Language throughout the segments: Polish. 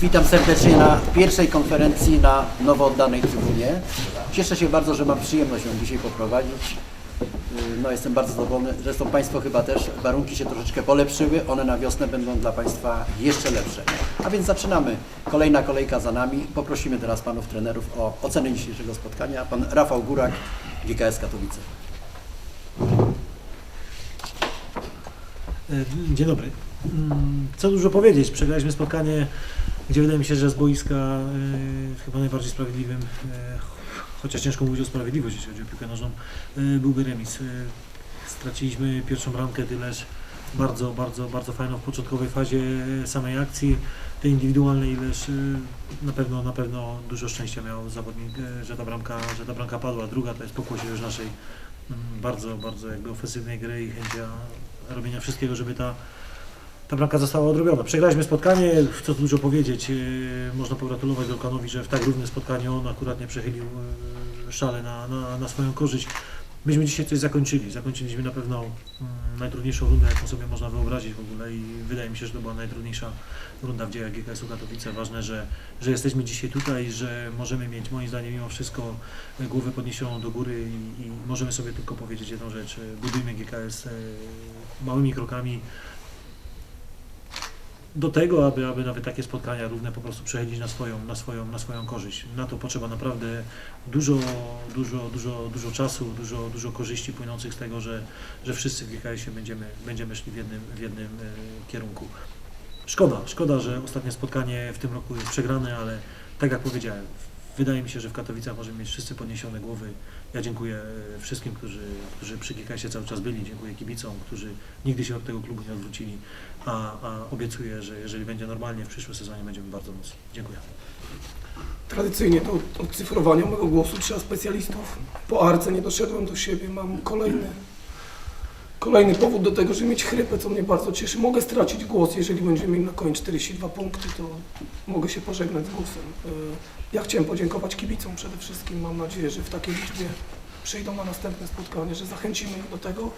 Witam serdecznie na pierwszej konferencji na nowo oddanej trybunie. Cieszę się bardzo, że mam przyjemność ją dzisiaj poprowadzić. Yy, No, jestem bardzo zadowolony. Zresztą Państwo chyba też warunki się troszeczkę polepszyły. One na wiosnę będą dla Państwa jeszcze lepsze. A więc zaczynamy. Kolejna kolejka za nami. Poprosimy teraz Panów trenerów o ocenę dzisiejszego spotkania. Pan Rafał Górak, GKS Katowice. E, Dzień dobry. Mm, Co dużo powiedzieć, przegraliśmy spotkanie, gdzie wydaje mi się, że z boiska e, chyba najbardziej sprawiedliwym, e, chociaż ciężko mówić o sprawiedliwości, jeśli chodzi o piłkę nożną, e, byłby remis. E, Straciliśmy pierwszą bramkę, tyleż bardzo, bardzo, bardzo fajną w początkowej fazie samej akcji, tej indywidualnej, ileż e, na pewno, na pewno dużo szczęścia miał zawodnik, że ta bramka, że ta bramka padła. Druga to jest pokłosie już naszej mm, bardzo, bardzo jakby ofensywnej gry i chęcia robienia wszystkiego, żeby ta, ta bramka została odrobiona. Przegraliśmy spotkanie, co tu dużo powiedzieć. Yy, Można pogratulować Dolkanowi, że w tak równym spotkaniu on akurat nie przechylił yy, szale na, na, na swoją korzyść. Myśmy dzisiaj coś zakończyli. Zakończyliśmy na pewno mm, najtrudniejszą rundę, jaką sobie można wyobrazić w ogóle i wydaje mi się, że to była najtrudniejsza runda w dziejach GKS-u Katowice. Ważne, że, że jesteśmy dzisiaj tutaj, że możemy mieć moim zdaniem mimo wszystko głowę podniesioną do góry i, i możemy sobie tylko powiedzieć jedną rzecz. Budujmy GKS e, małymi krokami do tego, aby, aby nawet takie spotkania równe po prostu przechodzić na swoją, na, swoją, na swoją korzyść. Na to potrzeba naprawdę dużo, dużo, dużo, dużo czasu, dużo, dużo korzyści płynących z tego, że, że wszyscy w GKS-ie będziemy, będziemy szli w jednym, w jednym e, kierunku. Szkoda, szkoda, że ostatnie spotkanie w tym roku jest przegrane, ale tak jak powiedziałem, wydaje mi się, że w Katowicach możemy mieć wszyscy podniesione głowy. Ja dziękuję e, wszystkim, którzy, którzy przy GKS-ie cały czas byli, dziękuję kibicom, którzy nigdy się od tego klubu nie odwrócili, a, a obiecuję, że jeżeli będzie normalnie w przyszłym sezonie będziemy bardzo mocni. Dziękuję. Tradycyjnie do odcyfrowania mojego głosu trzeba specjalistów. Po arce nie doszedłem do siebie, mam kolejny, kolejny powód do tego, żeby mieć chrypę, co mnie bardzo cieszy. Mogę stracić głos, jeżeli będziemy mieli na koniec 42 punkty, to mogę się pożegnać z głosem. E, Ja chciałem podziękować kibicom przede wszystkim. Mam nadzieję, że w takiej liczbie przyjdą na następne spotkanie, że zachęcimy ich do tego.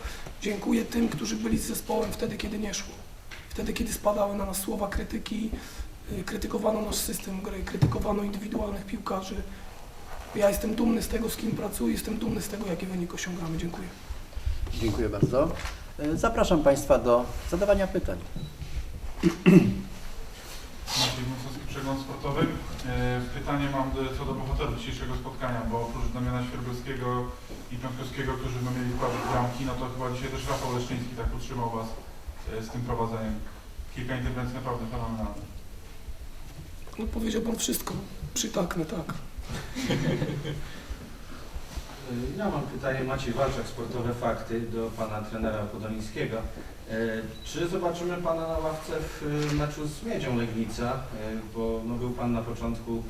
Dziękuję tym, którzy byli z zespołem wtedy, kiedy nie szło. Wtedy, kiedy spadały na nas słowa krytyki, y, krytykowano nasz system gry, krytykowano indywidualnych piłkarzy. Ja jestem dumny z tego, z kim pracuję, jestem dumny z tego, jaki wynik osiągamy. Dziękuję. Dziękuję bardzo. E, Zapraszam Państwa do zadawania pytań. Maciej Wąsowski, Przegląd Sportowy. E, Pytanie mam co do bohaterów dzisiejszego spotkania, bo oprócz Damiana Świergowskiego i Piątkowskiego, którzy no, mieli kładzić bramki, no to chyba dzisiaj też Rafał Leszczyński tak utrzymał Was e, z tym prowadzeniem. Kilka interwencji naprawdę fenomenalnych. No powiedział Pan wszystko. Przytaknę, tak. Ja mam pytanie, Maciej Walczak, Sportowe Fakty, do Pana trenera Podolińskiego. E, Czy zobaczymy Pana na ławce w e, meczu z Miedzią Legnica? E, Bo no, był Pan na początku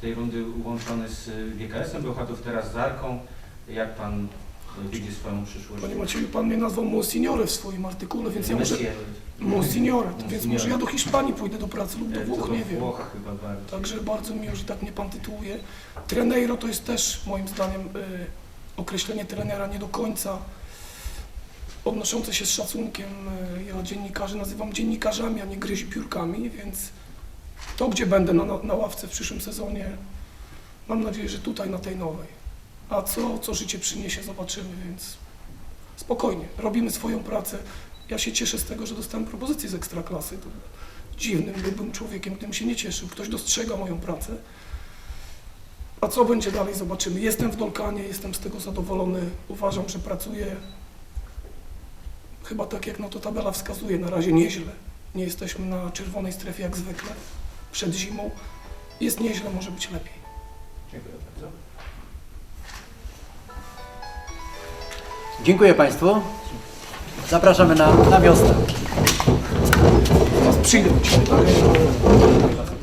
tej rundy łączony z GKS-em, był Chatów teraz z Arką. Jak Pan widzi swoją przyszłość? Panie Macieju, Pan mnie nazwał Monsignore w swoim artykule, więc ja. Messie, Monsignore, więc może ja do Hiszpanii pójdę do pracy lub do Włoch, nie wiem. Także bardzo miło, że tak mnie Pan tytułuje. Treneiro to jest też moim zdaniem y, określenie trenera nie do końca odnoszące się z szacunkiem. Y, ja dziennikarzy nazywam dziennikarzami, a nie gryzi piórkami, więc to, gdzie będę na, na ławce w przyszłym sezonie, mam nadzieję, że tutaj na tej nowej. A co, co życie przyniesie, zobaczymy, więc spokojnie, robimy swoją pracę. Ja się cieszę z tego, że dostałem propozycję z Ekstraklasy. Dziwnym byłbym człowiekiem, gdybym się nie cieszył. Ktoś dostrzega moją pracę. A co będzie dalej, zobaczymy. Jestem w Dolkanie, jestem z tego zadowolony. Uważam, że pracuję chyba tak, jak na to tabela wskazuje. Na razie nieźle. Nie jesteśmy na czerwonej strefie jak zwykle. Przed zimą. Jest nieźle, może być lepiej. Dziękuję bardzo. Dziękuję Państwu. Zapraszamy na, na wiosnę. Teraz przyjdę tak?